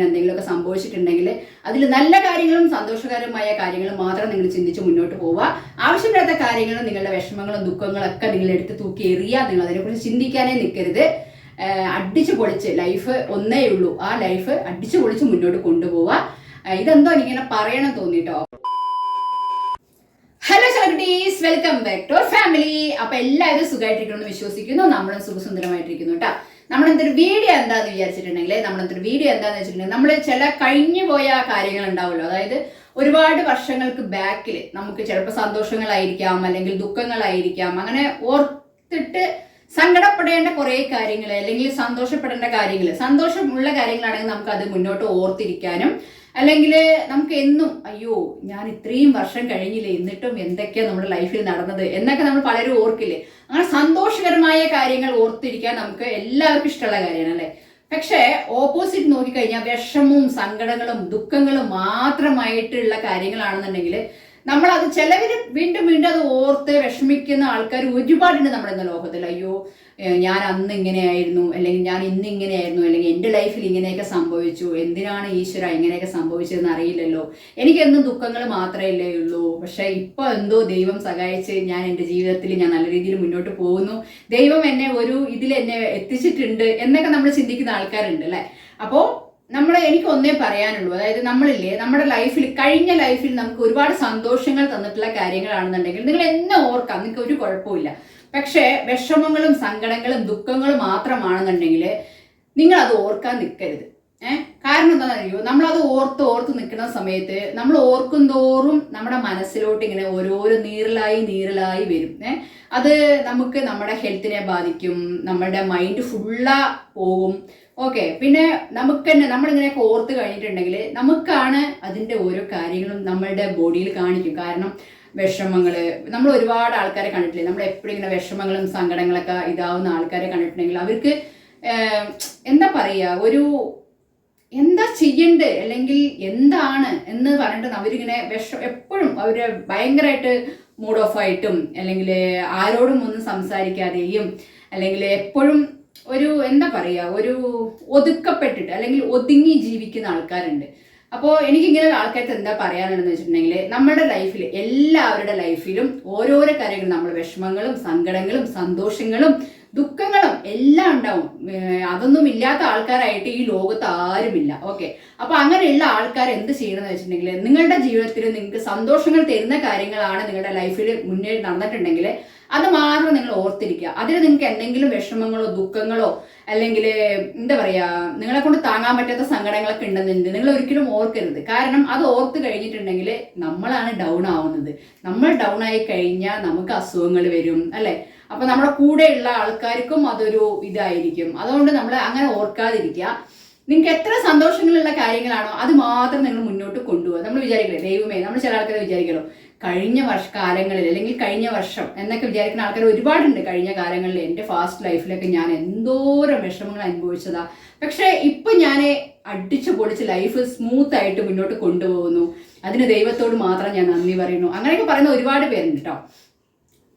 ഇങ്ങനെ എന്തെങ്കിലുമൊക്കെ സംഭവിച്ചിട്ടുണ്ടെങ്കിൽ അതിൽ നല്ല കാര്യങ്ങളും സന്തോഷകരമായ കാര്യങ്ങളും മാത്രം നിങ്ങൾ ചിന്തിച്ച് മുന്നോട്ട് പോവുക. ആവശ്യമില്ലാത്ത കാര്യങ്ങളും നിങ്ങളുടെ വിഷമങ്ങളും ദുഃഖങ്ങളും ഒക്കെ നിങ്ങൾ എടുത്ത് തൂക്കി എറിയുക. നിങ്ങൾ അതിനെക്കുറിച്ച് ചിന്തിക്കാനേ നിൽക്കരുത്. അടിച്ചു പൊളിച്ച് ലൈഫ് ഒന്നേ ഉള്ളൂ. ആ ലൈഫ് അടിച്ചു പൊളിച്ച് മുന്നോട്ട് കൊണ്ടുപോവുക. ഇതെന്തോ എനിക്കിങ്ങനെ പറയണം തോന്നിട്ടോ. Hello celebrities welcome back to family അപ്പൊ എല്ലാവരും സുഖമായിട്ടിരിക്കണമെന്ന് വിശ്വസിക്കുന്നു. നമ്മളും സുഖസുന്ദരമായിട്ടിരിക്കുന്നു കേട്ടോ. നമ്മളെന്തൊരു വീഡിയോ എന്താന്ന് വിചാരിച്ചിട്ടുണ്ടെങ്കിൽ നമ്മളെന്തൊരു വീഡിയോ എന്താന്ന് വെച്ചിട്ടുണ്ടെങ്കിൽ നമ്മൾ ചില കഴിഞ്ഞു പോയ കാര്യങ്ങൾ ഉണ്ടാവുമല്ലോ. അതായത് ഒരുപാട് വർഷങ്ങൾക്ക് ബാക്കിൽ നമുക്ക് ചിലപ്പോൾ സന്തോഷങ്ങളായിരിക്കാം അല്ലെങ്കിൽ ദുഃഖങ്ങളായിരിക്കാം. അങ്ങനെ ഓർത്തിട്ട് സങ്കടപ്പെടേണ്ട കുറേ കാര്യങ്ങൾ അല്ലെങ്കിൽ സന്തോഷപ്പെടേണ്ട കാര്യങ്ങൾ സന്തോഷമുള്ള കാര്യങ്ങളാണെങ്കിൽ നമുക്ക് അത് മുന്നോട്ട് ഓർത്തിരിക്കാനും അല്ലെങ്കിൽ നമുക്ക് എന്നും അയ്യോ ഞാൻ ഇത്രയും വർഷം കഴിഞ്ഞില്ലേ എന്നിട്ടും എന്തൊക്കെയാ നമ്മുടെ ലൈഫിൽ നടന്നത്? എന്നൊക്കെ നമ്മൾ പലരും ഓർക്കില്ലേ. അങ്ങനെ സന്തോഷകരമായ കാര്യങ്ങൾ ഓർത്തിരിക്കാൻ നമുക്ക് എല്ലാവർക്കും ഇഷ്ടമുള്ള കാര്യമാണ് അല്ലേ? പക്ഷേ ഓപ്പോസിറ്റ് നോക്കിക്കഴിഞ്ഞാൽ വിഷമവും സങ്കടങ്ങളും ദുഃഖങ്ങളും മാത്രമായിട്ടുള്ള കാര്യങ്ങളാണെന്നുണ്ടെങ്കിൽ നമ്മൾ അത് ചിലവർ വീണ്ടും വീണ്ടും അത് ഓർത്ത് വിഷമിക്കുന്ന ആൾക്കാർ ഒരുപാടുണ്ട് നമ്മുടെ ഇന്ന് ലോകത്തിൽ. അയ്യോ ഞാൻ അന്ന് ഇങ്ങനെയായിരുന്നു അല്ലെങ്കിൽ ഞാൻ ഇന്ന് ഇങ്ങനെയായിരുന്നു അല്ലെങ്കിൽ എന്റെ ലൈഫിൽ ഇങ്ങനെയൊക്കെ സംഭവിച്ചു എന്തിനാണ് ഈശ്വര ഇങ്ങനെയൊക്കെ സംഭവിച്ചതെന്ന് അറിയില്ലല്ലോ. എനിക്കെന്നും ദുഃഖങ്ങൾ മാത്രമേ ഉള്ളൂ. പക്ഷെ ഇപ്പൊ എന്തോ ദൈവം സഹായിച്ച് ഞാൻ എന്റെ ജീവിതത്തിൽ ഞാൻ നല്ല രീതിയിൽ മുന്നോട്ട് പോകുന്നു. ദൈവം എന്നെ ഒരു ഇതിൽ എന്നെ എത്തിച്ചിട്ടുണ്ട് എന്നൊക്കെ നമ്മൾ ചിന്തിക്കുന്ന ആൾക്കാരുണ്ട് അല്ലെ? അപ്പോൾ നമ്മൾ എനിക്ക് ഒന്നേ പറയാനുള്ളൂ. അതായത് നമ്മളില്ലേ നമ്മുടെ ലൈഫിൽ കഴിഞ്ഞ ലൈഫിൽ നമുക്ക് ഒരുപാട് സന്തോഷങ്ങൾ തന്നിട്ടുള്ള കാര്യങ്ങളാണെന്നുണ്ടെങ്കിൽ നിങ്ങൾ എന്നെ ഓർക്കാം നിങ്ങൾക്ക് ഒരു കുഴപ്പമില്ല പക്ഷേ വിഷമങ്ങളും സങ്കടങ്ങളും ദുഃഖങ്ങളും മാത്രമാണെന്നുണ്ടെങ്കിൽ നിങ്ങൾ അത് ഓർക്കാൻ നിൽക്കരുത്. ഏഹ് കാരണം എന്താണെന്ന് നമ്മൾ നമ്മളത് ഓർത്ത് ഓർത്ത് നിൽക്കുന്ന സമയത്ത് നമ്മൾ ഓർക്കും തോറും നമ്മുടെ മനസ്സിലോട്ട് ഇങ്ങനെ ഓരോരോ നീറലായി നീറലായി വരും. ഏഹ് അത് നമുക്ക് നമ്മുടെ ഹെൽത്തിനെ ബാധിക്കും നമ്മുടെ മൈൻഡ് ഫുള്ളാ പോകും. ഓക്കെ പിന്നെ നമുക്ക് തന്നെ നമ്മളിങ്ങനെയൊക്കെ ഓർത്ത് കഴിഞ്ഞിട്ടുണ്ടെങ്കിൽ നമുക്കാണ് അതിന്റെ ഓരോ കാര്യങ്ങളും നമ്മളുടെ ബോഡിയിൽ കാണിക്കും. കാരണം വിഷമങ്ങൾ നമ്മൾ ഒരുപാട് ആൾക്കാരെ കണ്ടിട്ടില്ലേ? നമ്മൾ എപ്പോഴും ഇങ്ങനെ വിഷമങ്ങളും സങ്കടങ്ങളൊക്കെ ഇതാവുന്ന ആൾക്കാരെ കണ്ടിട്ടുണ്ടെങ്കിൽ അവർക്ക് എന്താ പറയുക ഒരു എന്താ ചെയ്യണ്ടേ? അല്ലെങ്കിൽ എന്താണ് എന്ന് പറഞ്ഞിട്ട് അവരിങ്ങനെ വിഷ എപ്പോഴും അവർ ഭയങ്കരമായിട്ട് മൂഡ് ഓഫ് ആയിട്ടും അല്ലെങ്കിൽ ആരോടും ഒന്നും സംസാരിക്കാതെയും അല്ലെങ്കിൽ എപ്പോഴും ഒരു എന്താ പറയുക ഒരു ഒതുക്കപ്പെട്ടിട്ട് അല്ലെങ്കിൽ ഒതുങ്ങി ജീവിക്കുന്ന ആൾക്കാരുണ്ട്. അപ്പോൾ എനിക്കിങ്ങനെ ആൾക്കാർക്ക് എന്താ പറയാനുള്ളതെന്ന് വെച്ചിട്ടുണ്ടെങ്കിൽ നമ്മുടെ ലൈഫിൽ എല്ലാവരുടെ ലൈഫിലും ഓരോരോ കാര്യങ്ങളും നമ്മൾ വിഷമങ്ങളും സങ്കടങ്ങളും സന്തോഷങ്ങളും ദുഃഖങ്ങളും എല്ലാം ഉണ്ടാവും. അതൊന്നും ഇല്ലാത്ത ആൾക്കാരായിട്ട് ഈ ലോകത്ത് ആരുമില്ല. ഓക്കെ. അപ്പൊ അങ്ങനെയുള്ള ആൾക്കാർ എന്ത് ചെയ്യണമെന്ന് വെച്ചിട്ടുണ്ടെങ്കിൽ നിങ്ങളുടെ ജീവിതത്തിൽ നിങ്ങൾക്ക് സന്തോഷങ്ങൾ തരുന്ന കാര്യങ്ങളാണ് നിങ്ങളുടെ ലൈഫിൽ മുന്നേ നടന്നിട്ടുണ്ടെങ്കിൽ അത് മാത്രം നിങ്ങൾ ഓർത്തിരിക്കുക. അതിൽ നിങ്ങൾക്ക് എന്തെങ്കിലും വിഷമങ്ങളോ ദുഃഖങ്ങളോ അല്ലെങ്കിൽ എന്താ പറയാ നിങ്ങളെ കൊണ്ട് താങ്ങാൻ പറ്റാത്ത സങ്കടങ്ങളൊക്കെ ഉണ്ടെന്നുണ്ട് നിങ്ങൾ ഒരിക്കലും ഓർക്കരുത്. കാരണം അത് ഓർത്ത് കഴിഞ്ഞിട്ടുണ്ടെങ്കിൽ നമ്മളാണ് ഡൗൺ ആവുന്നത്. നമ്മൾ ഡൗൺ ആയി കഴിഞ്ഞാൽ നമുക്ക് അസുഖങ്ങൾ വരും അല്ലേ? അപ്പൊ നമ്മുടെ കൂടെയുള്ള ആൾക്കാർക്കും അതൊരു ഇതായിരിക്കും. അതുകൊണ്ട് നമ്മൾ അങ്ങനെ ഓർക്കാതിരിക്കുക. നിങ്ങൾക്ക് എത്ര സന്തോഷങ്ങളുള്ള കാര്യങ്ങളാണോ അത് മാത്രം നിങ്ങൾ മുന്നോട്ട് കൊണ്ടുപോകുക നമ്മൾ വിചാരിക്കില്ലേ ദൈവമേ നമ്മൾ ചില ആൾക്കാരെ വിചാരിക്കലോ കഴിഞ്ഞ വർഷ കാലങ്ങളിൽ അല്ലെങ്കിൽ കഴിഞ്ഞ വർഷം എന്നൊക്കെ വിചാരിക്കുന്ന ആൾക്കാർ ഒരുപാടുണ്ട്. കഴിഞ്ഞ കാലങ്ങളിൽ എന്റെ ഫാസ്റ്റ് ലൈഫിലൊക്കെ ഞാൻ എന്തോരം വിഷമങ്ങൾ അനുഭവിച്ചതാ. പക്ഷേ ഇപ്പൊ ഞാൻ അടിച്ചു പൊളിച്ച് ലൈഫ് സ്മൂത്ത് ആയിട്ട് മുന്നോട്ട് കൊണ്ടുപോകുന്നു. അതിന് ദൈവത്തോട് മാത്രം ഞാൻ നന്ദി പറയുന്നു. അങ്ങനെയൊക്കെ പറയുന്ന ഒരുപാട് പേരുണ്ട് കേട്ടോ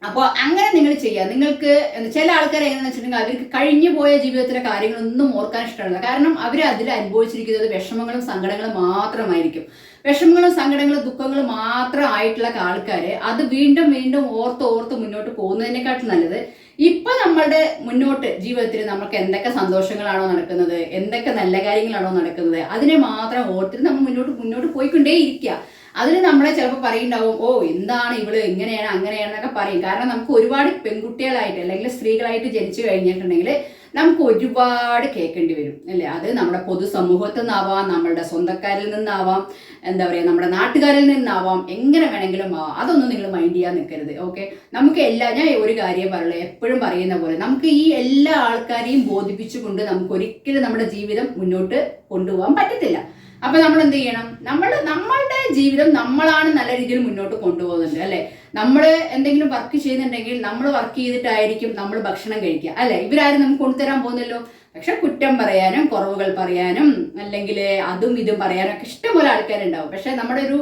അപ്പോൾ അങ്ങനെ നിങ്ങൾ ചെയ്യുക. നിങ്ങൾക്ക് ചില ആൾക്കാർ എങ്ങനെ വെച്ചിട്ടുണ്ടെങ്കിൽ അവർക്ക് കഴിഞ്ഞു പോയ ജീവിതത്തിലെ കാര്യങ്ങളൊന്നും ഓർക്കാൻ ഇഷ്ടമല്ല. കാരണം അവർ അതിൽ അനുഭവിച്ചിരിക്കുന്നത് വിഷമങ്ങളും സങ്കടങ്ങളും മാത്രമായിരിക്കും. വിഷമങ്ങളും സങ്കടങ്ങളും ദുഃഖങ്ങളും മാത്രം ആയിട്ടുള്ള ആൾക്കാര് അത് വീണ്ടും വീണ്ടും ഓർത്ത് ഓർത്ത് മുന്നോട്ട് പോകുന്നതിനെക്കാട്ടും നല്ലത്. ഇപ്പൊ നമ്മളുടെ മുന്നോട്ട് ജീവിതത്തിൽ നമുക്ക് എന്തൊക്കെ സന്തോഷങ്ങളാണോ നടക്കുന്നത്? എന്തൊക്കെ നല്ല കാര്യങ്ങളാണോ നടക്കുന്നത്? അതിനെ മാത്രം ഓർത്തിട്ട് നമ്മൾ മുന്നോട്ട് മുന്നോട്ട് പോയിക്കൊണ്ടേ ഇരിക്കുക അതിന് നമ്മളെ ചിലപ്പോൾ പറയുണ്ടാവും ഓ എന്താണ് ഇവൾ? ഇങ്ങനെയാണ് അങ്ങനെയാണെന്നൊക്കെ പറയും. കാരണം നമുക്ക് ഒരുപാട് പെൺകുട്ടികളായിട്ട് അല്ലെങ്കിൽ സ്ത്രീകളായിട്ട് ജനിച്ചു കഴിഞ്ഞിട്ടുണ്ടെങ്കിൽ നമുക്ക് ഒരുപാട് കേൾക്കേണ്ടി വരും അല്ലേ? അത് നമ്മുടെ പൊതുസമൂഹത്തിൽ നിന്നാവാം നമ്മളുടെ സ്വന്തക്കാരിൽ നിന്നാവാം എന്താ പറയുക നമ്മുടെ നാട്ടുകാരിൽ നിന്നാവാം എങ്ങനെ വേണമെങ്കിലും ആവാം അതൊന്നും നിങ്ങൾ മൈൻഡ് ചെയ്യാൻ നിൽക്കരുത് ഓക്കെ നമുക്ക് എല്ലാ ഞാൻ ഒരു കാര്യം പറയുള്ളൂ എപ്പോഴും പറയുന്ന പോലെ നമുക്ക് ഈ എല്ലാ ആൾക്കാരെയും ബോധിപ്പിച്ചുകൊണ്ട് നമുക്ക് ഒരിക്കലും നമ്മുടെ ജീവിതം മുന്നോട്ട് കൊണ്ടുപോകാൻ പറ്റത്തില്ല. അപ്പൊ നമ്മൾ എന്ത് ചെയ്യണം? നമ്മൾ നമ്മളുടെ ജീവിതം നമ്മളാണ് നല്ല രീതിയിൽ മുന്നോട്ട് കൊണ്ടുപോകുന്നുണ്ട് അല്ലെ? നമ്മൾ എന്തെങ്കിലും വർക്ക് ചെയ്യുന്നുണ്ടെങ്കിൽ നമ്മൾ വർക്ക് ചെയ്തിട്ടായിരിക്കും നമ്മൾ ഭക്ഷണം കഴിക്കുക അല്ലെ? ഇവരാരും നമുക്ക് കൊണ്ടുതരാൻ പോകുന്നല്ലോ പക്ഷെ കുറ്റം പറയാനും കുറവുകൾ പറയാനും അല്ലെങ്കിൽ അതും ഇതും പറയാനും ഒക്കെ ഇഷ്ടംപോലെ ആൾക്കാരുണ്ടാവും. പക്ഷെ നമ്മുടെ ഒരു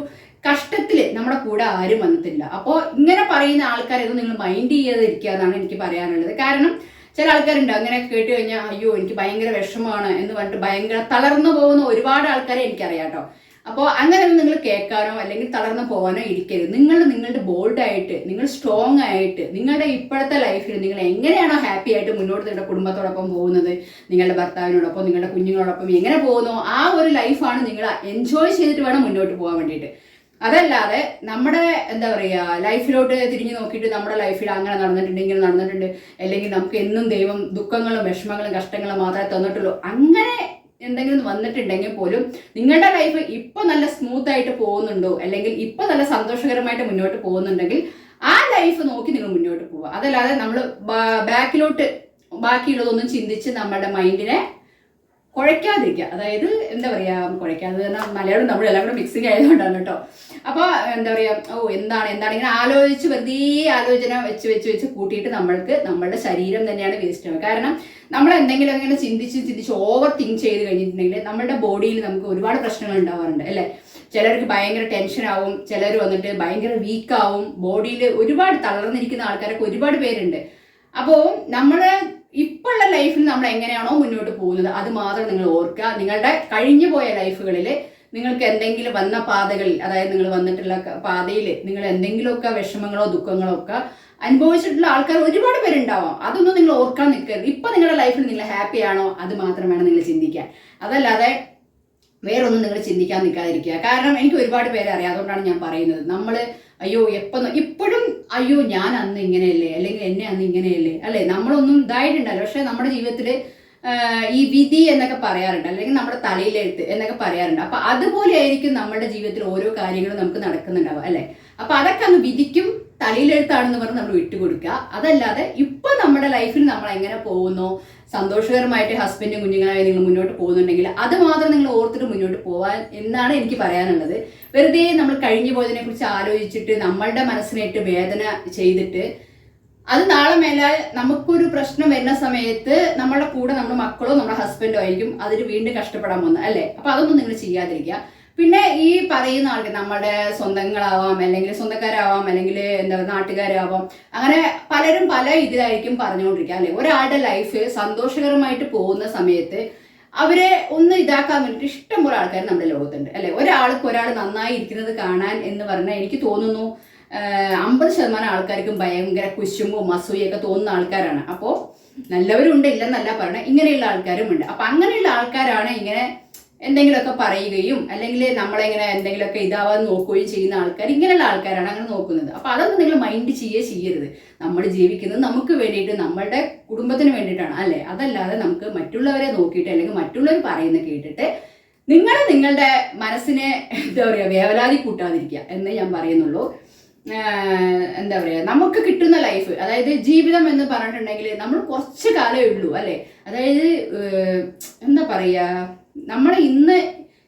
കഷ്ടത്തിൽ നമ്മുടെ കൂടെ ആരും വന്നിട്ടില്ല. അപ്പോൾ ഇങ്ങനെ പറയുന്ന ആൾക്കാരെ നിങ്ങൾ മൈൻഡ് ചെയ്യാതിരിക്കുക എന്നാണ് എനിക്ക് പറയാനുള്ളത്. കാരണം ചില ആൾക്കാരുണ്ട് അങ്ങനെ കേട്ട് കഴിഞ്ഞാൽ അയ്യോ എനിക്ക് ഭയങ്കര വിഷമമാണ് എന്ന് പറഞ്ഞിട്ട് ഭയങ്കര തളർന്നു പോകുന്ന ഒരുപാട് ആൾക്കാരെ എനിക്കറിയാം കേട്ടോ അപ്പോൾ അങ്ങനെ നിങ്ങൾ കേൾക്കാനോ അല്ലെങ്കിൽ തളർന്നു പോകാനോ ഇരിക്കരുത്. നിങ്ങൾ നിങ്ങളുടെ ബോൾഡായിട്ട് നിങ്ങൾ സ്ട്രോങ് ആയിട്ട് നിങ്ങളുടെ ഇപ്പോഴത്തെ ലൈഫിൽ നിങ്ങൾ എങ്ങനെയാണോ ഹാപ്പി ആയിട്ട് മുന്നോട്ട് നിങ്ങളുടെ കുടുംബത്തോടൊപ്പം പോകുന്നത് നിങ്ങളുടെ ഭർത്താവിനോടൊപ്പം നിങ്ങളുടെ കുഞ്ഞുങ്ങളോടൊപ്പം എങ്ങനെ പോകുന്നോ ആ ഒരു ലൈഫാണ് നിങ്ങൾ എൻജോയ് ചെയ്തിട്ട് വേണം മുന്നോട്ട് പോകാൻ വേണ്ടിയിട്ട്. അതല്ലാതെ നമ്മുടെ എന്താ പറയുക ലൈഫിലോട്ട് തിരിഞ്ഞു നോക്കിയിട്ട് നമ്മുടെ ലൈഫിൽ അങ്ങനെ നടന്നിട്ടുണ്ട് ഇങ്ങനെ നടന്നിട്ടുണ്ട്. അല്ലെങ്കിൽ നമുക്ക് എന്നും ദൈവം ദുഃഖങ്ങളും വിഷമങ്ങളും കഷ്ടങ്ങളും മാത്രമേ തന്നിട്ടുള്ളൂ. അങ്ങനെ എന്തെങ്കിലും വന്നിട്ടുണ്ടെങ്കിൽ പോലും നിങ്ങളുടെ ലൈഫ് ഇപ്പൊ നല്ല സ്മൂത്ത് ആയിട്ട് പോകുന്നുണ്ടോ? അല്ലെങ്കിൽ ഇപ്പൊ നല്ല സന്തോഷകരമായിട്ട് മുന്നോട്ട് പോകുന്നുണ്ടെങ്കിൽ ആ ലൈഫ് നോക്കി നിങ്ങൾ മുന്നോട്ട് പോവുക. അതല്ലാതെ നമ്മൾ ബാക്കിലോട്ട് ബാക്കിയുള്ളതൊന്നും ചിന്തിച്ച് നമ്മുടെ മൈൻഡിനെ കുഴയ്ക്കാതിരിക്കുക. അതായത് എന്താ പറയാ കുഴയ്ക്കാതെ പറഞ്ഞാൽ മലയാളം നമ്മൾ എല്ലാം കൂടെ മിക്സിങ് ആയതുകൊണ്ടാണ് കേട്ടോ. അപ്പോൾ എന്താ പറയാ ഓ എന്താണ് എന്താണ് ഇങ്ങനെ ആലോചിച്ച് വെറുതെ ആലോചന വെച്ച് വെച്ച് വെച്ച് കൂട്ടിയിട്ട് നമ്മൾക്ക് നമ്മളുടെ ശരീരം തന്നെയാണ് വേസ്റ്റ് ആവുക. കാരണം നമ്മൾ എന്തെങ്കിലും അങ്ങനെ ചിന്തിച്ച് ചിന്തിച്ച് ഓവർ തിങ്ക് ചെയ്ത് കഴിഞ്ഞിട്ടുണ്ടെങ്കിൽ നമ്മുടെ ബോഡിയിൽ നമുക്ക് ഒരുപാട് പ്രശ്നങ്ങൾ ഉണ്ടാവാറുണ്ട് അല്ലേ? ചിലർക്ക് ഭയങ്കര ടെൻഷൻ ആവും ചിലർ വന്നിട്ട് ഭയങ്കര വീക്ക് ആവും ബോഡിയിൽ ഒരുപാട് തളർന്നിരിക്കുന്ന ആൾക്കാരൊക്കെ ഒരുപാട് പേരുണ്ട്. അപ്പോൾ നമ്മുടെ ഇപ്പോഴുള്ള ലൈഫിൽ നമ്മൾ എങ്ങനെയാണോ മുന്നോട്ട് പോകുന്നത് അത് മാത്രം നിങ്ങൾ ഓർക്കുക. നിങ്ങളുടെ കഴിഞ്ഞു പോയ ലൈഫുകളിൽ നിങ്ങൾക്ക് എന്തെങ്കിലും വന്ന പാതകളിൽ അതായത് നിങ്ങൾ വന്നിട്ടുള്ള പാതയിൽ നിങ്ങൾ എന്തെങ്കിലുമൊക്കെ വിഷമങ്ങളോ ദുഃഖങ്ങളോ ഒക്കെ അനുഭവിച്ചിട്ടുള്ള ആൾക്കാർ ഒരുപാട് പേരുണ്ടാവാം. അതൊന്നും നിങ്ങൾ ഓർക്കാൻ നിൽക്കരുത്. ഇപ്പൊ നിങ്ങളുടെ ലൈഫിൽ നിങ്ങൾ ഹാപ്പി ആണോ അത് മാത്രം വേണം നിങ്ങൾ ചിന്തിക്കാൻ. അതല്ലാതെ വേറൊന്നും നിങ്ങൾ ചിന്തിക്കാൻ നിൽക്കാതിരിക്കുക. കാരണം എനിക്ക് ഒരുപാട് പേരെ അറിയാം. അതുകൊണ്ടാണ് ഞാൻ പറയുന്നത്. നമ്മൾ അയ്യോ എപ്പം ഇപ്പോഴും അയ്യോ ഞാൻ അന്ന് ഇങ്ങനെയല്ലേ? അല്ലെങ്കിൽ എന്നെ അന്ന് ഇങ്ങനെയല്ലേ? അല്ലേ? നമ്മളൊന്നും ഇതായിട്ടുണ്ടല്ലോ പക്ഷേ നമ്മുടെ ജീവിതത്തിൽ ഈ വിധി എന്നൊക്കെ പറയാറുണ്ട്. അല്ലെങ്കിൽ നമ്മുടെ തലയിലെഴുത്ത് എന്നൊക്കെ പറയാറുണ്ട്. അപ്പൊ അതുപോലെ ആയിരിക്കും നമ്മുടെ ജീവിതത്തിൽ ഓരോ കാര്യങ്ങളും നമുക്ക് നടക്കുന്നുണ്ടാവുക അല്ലെ? അപ്പൊ അതൊക്കെ അങ്ങ് വിധിക്കും തലയിലെഴുത്താണെന്ന് പറഞ്ഞ് നമ്മൾ വിട്ടുകൊടുക്കുക. അതല്ലാതെ ഇപ്പൊ നമ്മുടെ ലൈഫിൽ നമ്മൾ എങ്ങനെ പോകുന്നു? സന്തോഷകരമായിട്ട് ഹസ്ബൻഡ് കുഞ്ഞുങ്ങളായി നിങ്ങൾ മുന്നോട്ട് പോകുന്നുണ്ടെങ്കിൽ അത് മാത്രം നിങ്ങൾ ഓർത്തിട്ട് മുന്നോട്ട് പോവാൻ എന്നാണ് എനിക്ക് പറയാനുള്ളത്. വെറുതെ നമ്മൾ കഴിഞ്ഞു പോയതിനെ കുറിച്ച് ആലോചിച്ചിട്ട് നമ്മളുടെ മനസ്സിനായിട്ട് വേദന ചെയ്തിട്ട് അത് നാളെ മേലാൽ നമുക്കൊരു പ്രശ്നം വരുന്ന സമയത്ത് നമ്മുടെ കൂടെ നമ്മുടെ മക്കളോ നമ്മുടെ ഹസ്ബൻഡോ ആയിരിക്കും അതിന് വീണ്ടും കഷ്ടപ്പെടാൻ പോകുന്നത് അല്ലേ? അപ്പൊ അതൊന്നും നിങ്ങൾ ചെയ്യാതിരിക്കുക. പിന്നെ ഈ പറയുന്ന ആൾക്ക് നമ്മുടെ സ്വന്തങ്ങളാവാം അല്ലെങ്കിൽ സ്വന്തക്കാരാവാം അല്ലെങ്കിൽ എന്താ നാട്ടുകാരാവാം അങ്ങനെ പലരും പല ഇതിലായിരിക്കും പറഞ്ഞുകൊണ്ടിരിക്കുക അല്ലെ? ഒരാളുടെ ലൈഫ് സന്തോഷകരമായിട്ട് പോകുന്ന സമയത്ത് അവരെ ഒന്ന് ഇതാക്കാൻ വേണ്ടിയിട്ട് ഇഷ്ടംപോലെ ആൾക്കാർ നമ്മുടെ ലോകത്തുണ്ട് അല്ലെ? ഒരാൾക്ക് ഒരാൾ നന്നായി ഇരിക്കുന്നത് കാണാൻ എന്ന് പറഞ്ഞാൽ എനിക്ക് തോന്നുന്നു അമ്പത് ശതമാനം ആൾക്കാർക്കും ഭയങ്കര കുശുമ്പും അസൂയൊക്കെ തോന്നുന്ന ആൾക്കാരാണ്. അപ്പോൾ നല്ലവരുണ്ട് ഇല്ലെന്നല്ല പറയണേ ഇങ്ങനെയുള്ള ആൾക്കാരും ഉണ്ട് അപ്പൊ അങ്ങനെയുള്ള ആൾക്കാരാണ് ഇങ്ങനെ എന്തെങ്കിലുമൊക്കെ പറയുകയും അല്ലെങ്കിൽ നമ്മളെങ്ങനെ എന്തെങ്കിലുമൊക്കെ ഇതാവാൻ നോക്കുകയും ചെയ്യുന്ന ആൾക്കാർ. ഇങ്ങനെയുള്ള ആൾക്കാരാണ് അങ്ങനെ നോക്കുന്നത്. അപ്പോൾ അതൊന്നും നിങ്ങൾ മൈൻഡ് ചെയ്യേ ചെയ്യരുത്. നമ്മൾ ജീവിക്കുന്നത് നമുക്ക് വേണ്ടിയിട്ട് നമ്മളുടെ കുടുംബത്തിന് വേണ്ടിയിട്ടാണ്. അല്ലേ? അതല്ലാതെ നമുക്ക് മറ്റുള്ളവരെ നോക്കിയിട്ട് അല്ലെങ്കിൽ മറ്റുള്ളവർ പറയുന്ന കേട്ടിട്ട് നിങ്ങൾ നിങ്ങളുടെ മനസ്സിനെ എന്താ പറയുക വേവലാതി കൂട്ടാതിരിക്കുക എന്നേ ഞാൻ പറയുന്നുള്ളൂ. എന്താ പറയുക നമുക്ക് കിട്ടുന്ന ലൈഫ് അതായത് ജീവിതം എന്ന് പറഞ്ഞിട്ടുണ്ടെങ്കിൽ നമ്മൾ കുറച്ച് കാലമേ ഉള്ളൂ അല്ലേ? അതായത് എന്താ പറയുക നമ്മൾ ഇന്ന്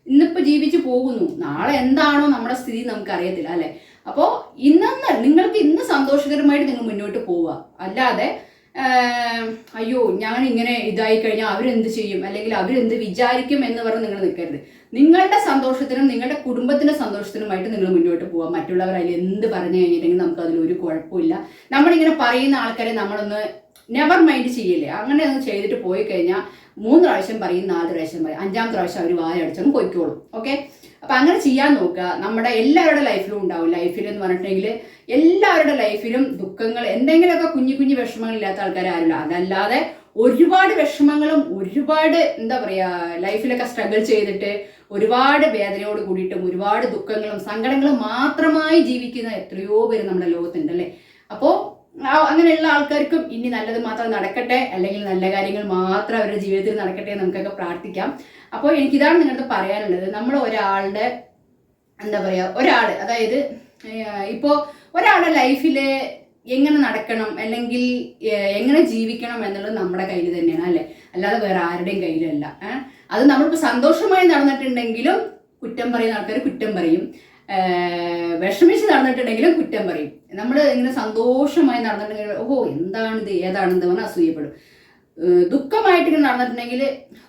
ഇന്നിപ്പോ ജീവിച്ചു പോകുന്നു. നാളെ എന്താണോ നമ്മുടെ സ്ഥിതി നമുക്ക് അറിയത്തില്ല അല്ലെ? അപ്പോൾ ഇന്നെന്ന് നിങ്ങൾക്ക് ഇന്ന് സന്തോഷകരമായിട്ട് നിങ്ങൾ മുന്നോട്ട് പോവുക. അല്ലാതെ അയ്യോ ഞാൻ ഇങ്ങനെ ഇതായി കഴിഞ്ഞാൽ അവരെന്ത് ചെയ്യും? അല്ലെങ്കിൽ അവരെന്ത് വിചാരിക്കും എന്ന് പറഞ്ഞ് നിങ്ങൾ നിൽക്കരുത്. നിങ്ങളുടെ സന്തോഷത്തിനും നിങ്ങളുടെ കുടുംബത്തിന്റെ സന്തോഷത്തിനുമായിട്ട് നിങ്ങൾ മുന്നോട്ട് പോവുക മറ്റുള്ളവർ അതിൽ എന്ത് പറഞ്ഞു കഴിഞ്ഞിട്ടുണ്ടെങ്കിൽ നമുക്ക് അതിലൊരു കുഴപ്പമില്ല. നമ്മളിങ്ങനെ പറയുന്ന ആൾക്കാരെ നമ്മളൊന്ന് നെവർ മൈൻഡ് ചെയ്യില്ലേ. അങ്ങനെ ഒന്ന് ചെയ്തിട്ട് പോയി കഴിഞ്ഞാൽ മൂന്ന് പ്രാവശ്യം പറയും നാല് പ്രാവശ്യം പറയും. അഞ്ചാമത്തെ പ്രാവശ്യം അവർ വായടച്ചങ്ങ് പൊയ്ക്കോളും. ഓക്കെ അപ്പൊ അങ്ങനെ ചെയ്യാൻ നോക്കുക. നമ്മുടെ എല്ലാവരുടെ ലൈഫിലും ഉണ്ടാവും. ലൈഫിൽ എന്ന് പറഞ്ഞിട്ടുണ്ടെങ്കിൽ എല്ലാവരുടെ ലൈഫിലും ദുഃഖങ്ങൾ എന്തെങ്കിലുമൊക്കെ കുഞ്ഞു കുഞ്ഞു വിഷമങ്ങൾ ഇല്ലാത്ത ആൾക്കാരല്ല അതല്ലാതെ ഒരുപാട് വിഷമങ്ങളും ഒരുപാട് എന്താ പറയാ ലൈഫിലൊക്കെ സ്ട്രഗിൾ ചെയ്തിട്ട് ഒരുപാട് വേദനയോട് കൂടിയിട്ടും ഒരുപാട് ദുഃഖങ്ങളും സങ്കടങ്ങളും മാത്രമായി ജീവിക്കുന്ന എത്രയോ പേര് നമ്മുടെ ലോകത്തുണ്ട് അല്ലേ? അപ്പോൾ അങ്ങനെയുള്ള ആൾക്കാർക്കും ഇനി നല്ലത് മാത്രം നടക്കട്ടെ അല്ലെങ്കിൽ നല്ല കാര്യങ്ങൾ മാത്രം അവരുടെ ജീവിതത്തിൽ നടക്കട്ടെ നമുക്കൊക്കെ പ്രാർത്ഥിക്കാം. അപ്പോൾ എനിക്കിതാണ് നിങ്ങളുടെ പറയാനുള്ളത്. നമ്മൾ ഒരാളുടെ എന്താ പറയുക ഒരാൾ അതായത് ഇപ്പോൾ ഒരാളുടെ ലൈഫിൽ എങ്ങനെ നടക്കണം അല്ലെങ്കിൽ എങ്ങനെ ജീവിക്കണം എന്നുള്ളത് നമ്മുടെ കയ്യിൽ തന്നെയാണ് അല്ലേ? അല്ലാതെ വേറെ ആരുടെയും കയ്യിലല്ല. അത് നമ്മളിപ്പോൾ സന്തോഷമായി നടന്നിട്ടുണ്ടെങ്കിലും കുറ്റം പറയുന്ന ആൾക്കാർ കുറ്റം പറയും. വിഷമിച്ച് നടന്നിട്ടുണ്ടെങ്കിലും കുറ്റം പറയും. നമ്മൾ ഇങ്ങനെ സന്തോഷമായി നടന്നിട്ടുണ്ടെങ്കിൽ ഓഹോ എന്താണിത്? ഏതാണെന്ന് പറഞ്ഞാൽ അസൂയപ്പെടും. ദുഃഖമായിട്ട് നടന്നിട്ടുണ്ടെങ്കിൽ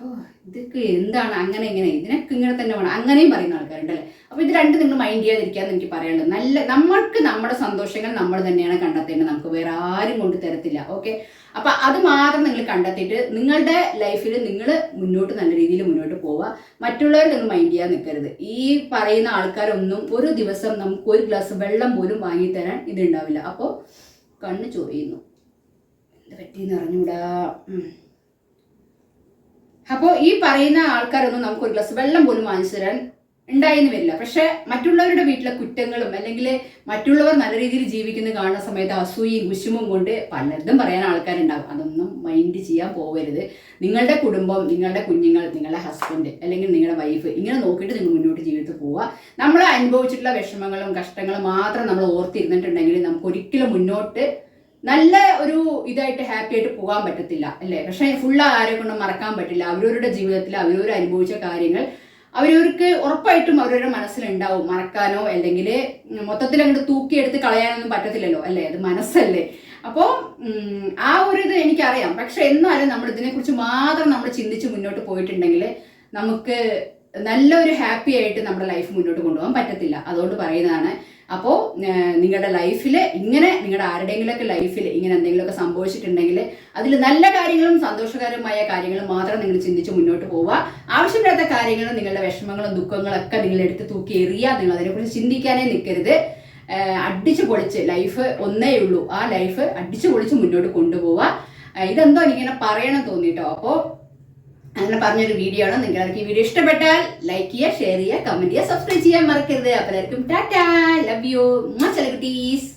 ഓ ഇതൊക്കെ എന്താണ്? അങ്ങനെ ഇങ്ങനെ. ഇതിനൊക്കെ ഇങ്ങനെ തന്നെ വേണം. അങ്ങനെയും പറയുന്ന ആൾക്കാരുണ്ട് ആൾക്കാരുണ്ടല്ലേ? അപ്പോൾ ഇത് രണ്ടും നിങ്ങൾ മൈൻഡ് ചെയ്യാതിരിക്കാന്ന് എനിക്ക് പറയാനുള്ളത്. നല്ല നമ്മൾക്ക് നമ്മുടെ സന്തോഷങ്ങൾ നമ്മൾ തന്നെയാണ് കണ്ടെത്തേണ്ടത്. നമുക്ക് വേറെ ആരും കൊണ്ട് തരത്തില്ല. ഓക്കെ? അപ്പൊ അത് മാത്രം നിങ്ങൾ കണ്ടെത്തിയിട്ട് നിങ്ങളുടെ ലൈഫിൽ നിങ്ങൾ മുന്നോട്ട് നല്ല രീതിയിൽ മുന്നോട്ട് പോവുക. മറ്റുള്ളവർ നിങ്ങൾ മൈൻഡ് ചെയ്യാൻ നിൽക്കരുത്. ഈ പറയുന്ന ആൾക്കാരൊന്നും ഒരു ദിവസം നമുക്ക് ഒരു ഗ്ലാസ് വെള്ളം പോലും വാങ്ങി തരാൻ ഇതുണ്ടാവില്ല അപ്പോൾ കണ്ണ് എന്ത് പറ്റിയെന്ന് അറിഞ്ഞൂടാ. അപ്പോൾ ഈ പറയുന്ന ആൾക്കാരൊന്നും നമുക്ക് ഒരു ഗ്ലാസ് വെള്ളം പോലും വാങ്ങിച്ചു തരാൻ ഉണ്ടായെന്ന് വരില്ല. പക്ഷെ മറ്റുള്ളവരുടെ വീട്ടിലെ കുറ്റങ്ങളും അല്ലെങ്കിൽ മറ്റുള്ളവർ നല്ല രീതിയിൽ ജീവിക്കുന്ന കാണുന്ന സമയത്ത് അസൂയയും കുശുമും കൊണ്ട് പലതും പറയാൻ ആൾക്കാരുണ്ടാവും. അതൊന്നും മൈൻഡ് ചെയ്യാൻ പോകരുത് നിങ്ങളുടെ കുടുംബം നിങ്ങളുടെ കുഞ്ഞുങ്ങൾ നിങ്ങളുടെ ഹസ്ബൻഡ് അല്ലെങ്കിൽ നിങ്ങളുടെ വൈഫ് ഇങ്ങനെ നോക്കിയിട്ട് നിങ്ങൾ മുന്നോട്ട് ജീവിതത്തിൽ പോവുക. നമ്മൾ അനുഭവിച്ചിട്ടുള്ള വിഷമങ്ങളും കഷ്ടങ്ങളും മാത്രം നമ്മൾ ഓർത്തിരുന്നിട്ടുണ്ടെങ്കിൽ നമുക്ക് ഒരിക്കലും മുന്നോട്ട് നല്ല ഒരു ഇതായിട്ട് ഹാപ്പി ആയിട്ട് പോകാൻ പറ്റത്തില്ല അല്ലേ? പക്ഷേ ഫുൾ ആരെ കൊണ്ടും മറക്കാൻ പറ്റില്ല. അവരവരുടെ ജീവിതത്തിൽ അവരവർ അനുഭവിച്ച കാര്യങ്ങൾ അവരവർക്ക് ഉറപ്പായിട്ടും അവരവരുടെ മനസ്സിലുണ്ടാവും. മറക്കാനോ അല്ലെങ്കിൽ മൊത്തത്തിൽ അങ്ങോട്ട് തൂക്കിയെടുത്ത് കളയാനൊന്നും പറ്റത്തില്ലല്ലോ അല്ലേ? അത് മനസ്സല്ലേ. അപ്പോൾ ആ ഒരു ഇത് എനിക്കറിയാം. പക്ഷെ എന്നാലും നമ്മൾ ഇതിനെക്കുറിച്ച് മാത്രം നമ്മൾ ചിന്തിച്ച് മുന്നോട്ട് പോയിട്ടുണ്ടെങ്കിൽ നമുക്ക് നല്ലൊരു ഹാപ്പി ആയിട്ട് നമ്മുടെ ലൈഫ് മുന്നോട്ട് കൊണ്ടുപോകാൻ പറ്റത്തില്ല. അതുകൊണ്ട് പറയുന്നതാണ് അപ്പോൾ നിങ്ങളുടെ ലൈഫിൽ ഇങ്ങനെ നിങ്ങളുടെ ആരുടെയെങ്കിലുമൊക്കെ ലൈഫിൽ ഇങ്ങനെ എന്തെങ്കിലുമൊക്കെ സംഭവിച്ചിട്ടുണ്ടെങ്കിൽ അതിൽ നല്ല കാര്യങ്ങളും സന്തോഷകരമായ കാര്യങ്ങളും മാത്രം നിങ്ങൾ ചിന്തിച്ച് മുന്നോട്ട് പോവുക. ആവശ്യമില്ലാത്ത കാര്യങ്ങളും നിങ്ങളുടെ വിഷമങ്ങളും ദുഃഖങ്ങളും ഒക്കെ നിങ്ങൾ എടുത്ത് തൂക്കി എറിയുക. നിങ്ങൾ അതിനെക്കുറിച്ച് ചിന്തിക്കാനേ നിൽക്കരുത്. അടിച്ചു പൊളിച്ച് ലൈഫ് ഒന്നേ ഉള്ളൂ. ആ ലൈഫ് അടിച്ചു പൊളിച്ച് മുന്നോട്ട് കൊണ്ടുപോവുക. ഇതെന്തോ എനിക്കിങ്ങനെ പറയണം തോന്നിട്ടോ. അപ്പോൾ അങ്ങനെ പറഞ്ഞൊരു വീഡിയോ ആണ്. നിങ്ങൾക്ക് ഈ വീഡിയോ ഇഷ്ടപ്പെട്ടാൽ ലൈക്ക് ചെയ്യുക ഷെയർ ചെയ്യുക കമന്റ് ചെയ്യുക സബ്സ്ക്രൈബ് ചെയ്യാൻ മറക്കരുത്. എല്ലാവർക്കും ടാറ്റാ. ലവ് യു മച്ചല കുട്ടീസ്.